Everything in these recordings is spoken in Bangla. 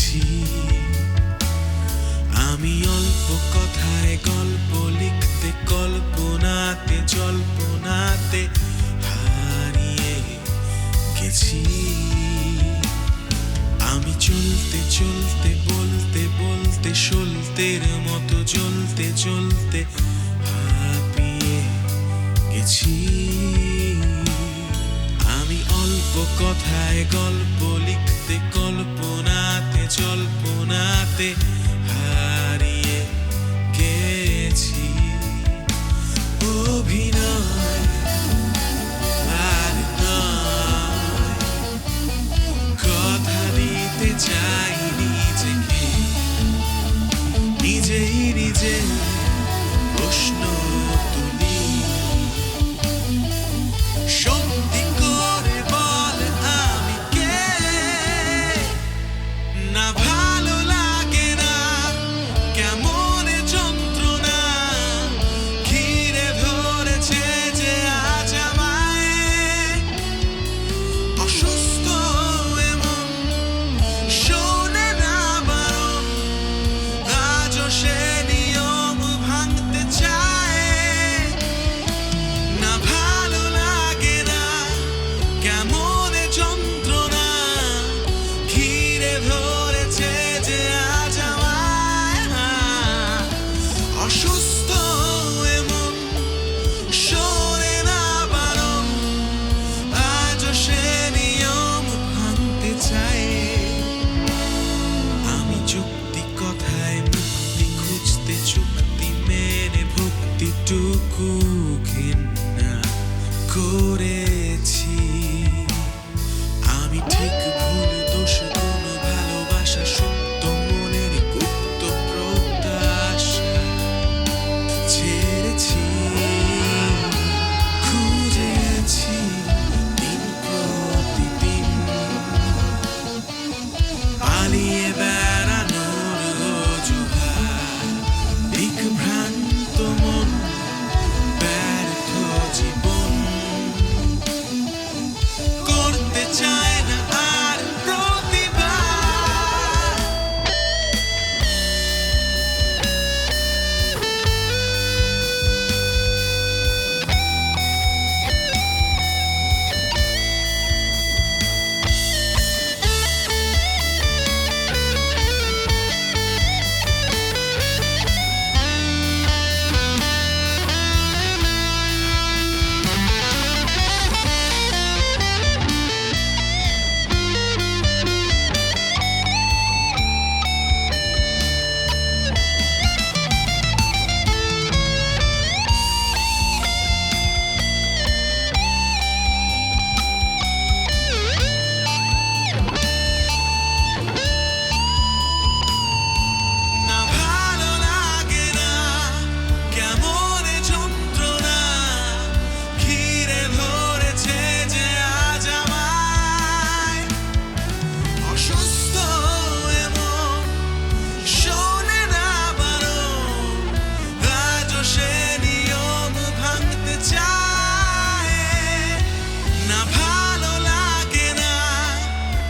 লিখেছি আমি অল্প কথায় গল্প লিখতে, কল্পনাতে, জল্পনাতে হারিয়ে গেছি। আমি চলতে চলতে, বলতে বলতে সলতের মতো, চলতে চলতে হাঁপিয়ে গেছি। আমি অল্প কথায় গল্প লিখতে, কল্প হাতে হারিয়ে গেছি। অভিনয় আর কথা দিতে চাই নিজেকে। নিজেই নিজে ঘৃণা করেছি। আমি ঠিক ভুল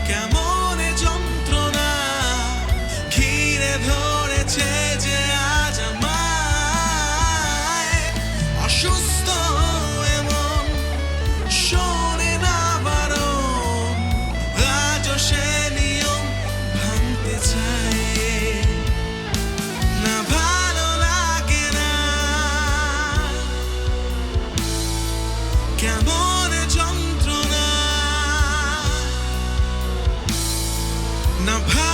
que Now,